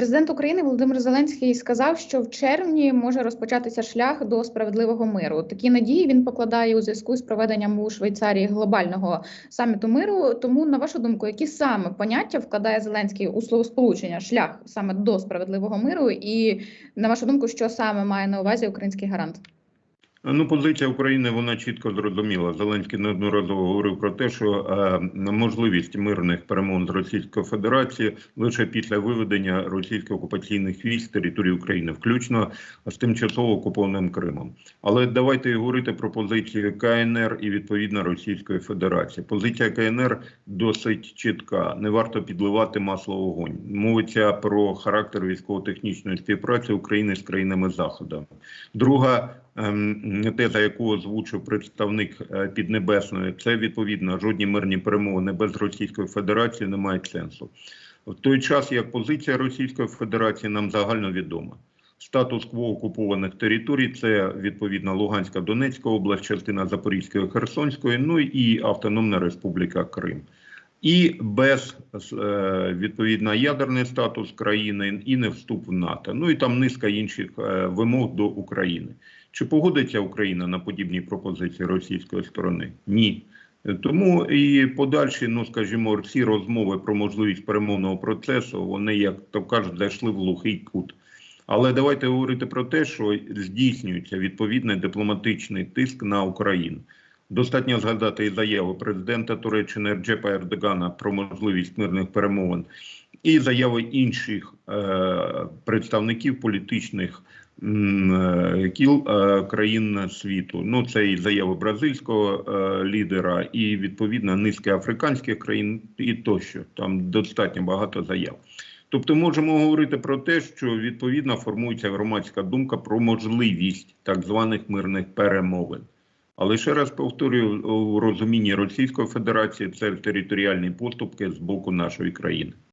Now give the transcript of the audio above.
Президент України Володимир Зеленський сказав, що в червні може розпочатися шлях до справедливого миру. Такі надії він покладає у зв'язку з проведенням у Швейцарії глобального саміту миру. Тому, на вашу думку, які саме поняття вкладає Зеленський у словосполучення шлях саме до справедливого миру? І на вашу думку, що саме має на увазі український гарант? Ну, позиція України вона чітко зрозуміла. Зеленський неодноразово говорив про те, що е, можливість мирних перемовин з Російською Федерацією лише після виведення російських окупаційних військ з території України, включно з тимчасово окупованим Кримом. Але давайте говорити про позицію КНР і відповідно Російської Федерації. Позиція КНР досить чітка. Не варто підливати масло вогонь. Мовиться про характер військово-технічної співпраці України з країнами Заходу. Друга теза, яку озвучив представник е, Піднебесної, це відповідно жодні мирні перемовини без Російської Федерації не мають сенсу. В той час як позиція Російської Федерації нам загально відома. Статус-кво окупованих територій це відповідно Луганська, Донецька область, частина Запорізької, Херсонської, ну і Автономна Республіка Крим. І без е, відповідно ядерний статус країни і не вступ в НАТО. Ну і там низка інших е, вимог до України. Чи погодиться Україна на подібні пропозиції російської сторони? Ні. Тому і подальші, ну скажімо, всі розмови про можливість перемовного процесу, вони, як то кажуть, зайшли в глухий кут. Але давайте говорити про те, що здійснюється відповідний дипломатичний тиск на Україну. Достатньо згадати і заяву президента Туреччини Реджепа Ердогана про можливість мирних перемовин, і заяви інших е, представників політичних е, кіл е, країн світу. Ну це і заяви бразильського е, лідера, і відповідно низки африканських країн, і тощо там достатньо багато заяв. Тобто можемо говорити про те, що відповідно формується громадська думка про можливість так званих мирних перемовин. Але ще раз повторюю, у розумінні Російської Федерації це територіальні поступки з боку нашої країни.